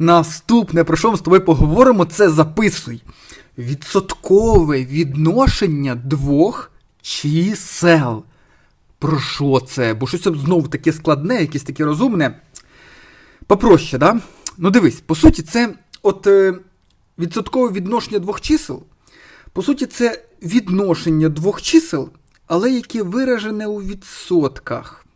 Наступне, про що ми з тобою поговоримо, це записуй. Відсоткове відношення двох чисел. Про що це? Бо щось знову таке складне, якесь таке розумне. Попроще, да? Ну дивись, по суті, це от е, відсоткове відношення двох чисел. По суті, це відношення двох чисел, але яке виражене у відсотках.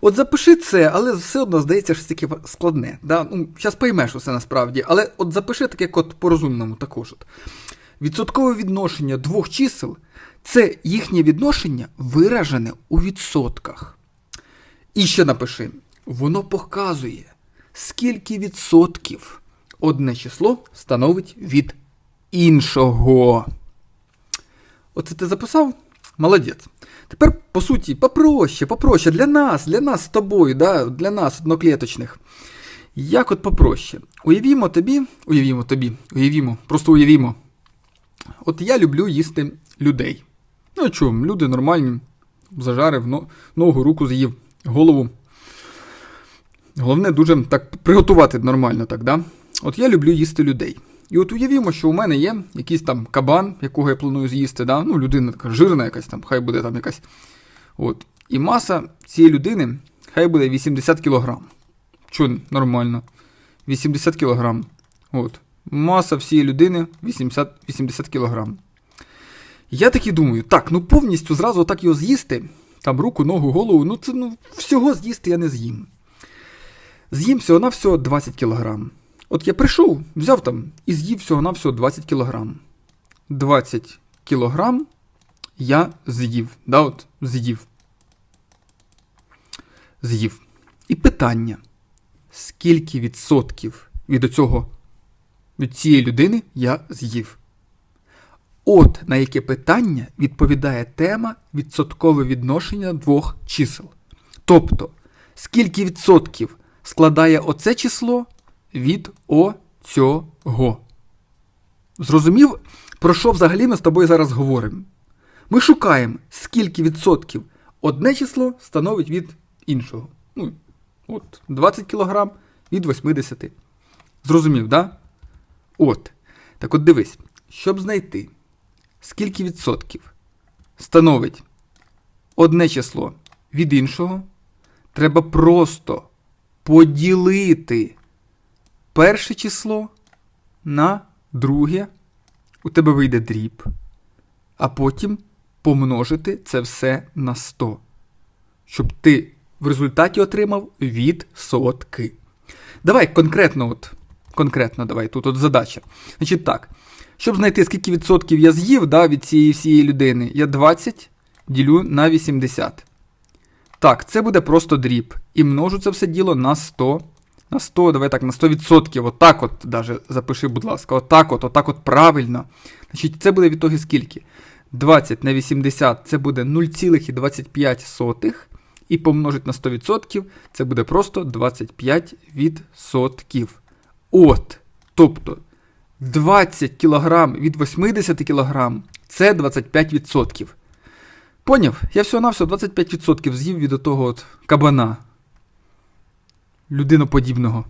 От запиши це, але все одно здається, що таке складне. Да? Ну, Зараз поймеш усе насправді, але от запиши таке як от по-розумному також. От. Відсоткове відношення двох чисел це їхнє відношення виражене у відсотках. І ще напиши: воно показує, скільки відсотків одне число становить від іншого. Оце ти записав? Молодець. Тепер, по суті, попроще, попроще для нас, для нас з тобою, да, для нас, одноклеточних. Як от попроще. Уявімо тобі, уявімо тобі, уявімо, просто уявімо. От я люблю їсти людей. Ну що, люди нормальні, зажарив, ногу, руку з'їв, голову. Головне дуже так приготувати нормально, так, да? От я люблю їсти людей. І от уявімо, що у мене є якийсь там кабан, якого я планую з'їсти, да? ну, людина така жирна якась там, хай буде там якась. От. І маса цієї людини хай буде 80 кг. Чо нормально? 80 кг. От. Маса всієї людини 80 80 кг. Я таки думаю, так, ну повністю зразу так його з'їсти, там руку, ногу, голову, ну це ну, всього з'їсти я не з'їм. З'їм всього на всього 20 кг. От я прийшов, взяв там і з'їв всього на всього 20 кг. 20 кг я з'їв. Да, от, з'їв. З'їв. І питання: скільки відсотків від оцього, від цієї людини я з'їв? От на яке питання відповідає тема відсоткове відношення двох чисел. Тобто, скільки відсотків складає оце число від оцього. Зрозумів, про що взагалі ми з тобою зараз говоримо? Ми шукаємо, скільки відсотків одне число становить від іншого. Ну, от, 20 кг від 80. Зрозумів, да? От. Так от дивись, щоб знайти, скільки відсотків становить одне число від іншого, треба просто поділити перше число на друге. У тебе вийде дріб, а потім помножити це все на 100. Щоб ти в результаті отримав відсотки. Давай конкретно, от, конкретно давай, тут от задача. Значить так. Щоб знайти, скільки відсотків я з'їв да, від цієї всієї людини, я 20 ділю на 80. Так, це буде просто дріб. І множу це все діло на 100. На 100, давай так, на 100%. Отак от, даже запиши, будь ласка, отак от, отак от правильно. Значить, це буде в ітогі скільки? 20 на 80 це буде 0,25. І помножить на 100%, це буде просто 25%. От. Тобто 20 кг від 80 кг це 25%. Поняв? Я всього-навсього 25% з'їв від того от кабана. Людиноподібного.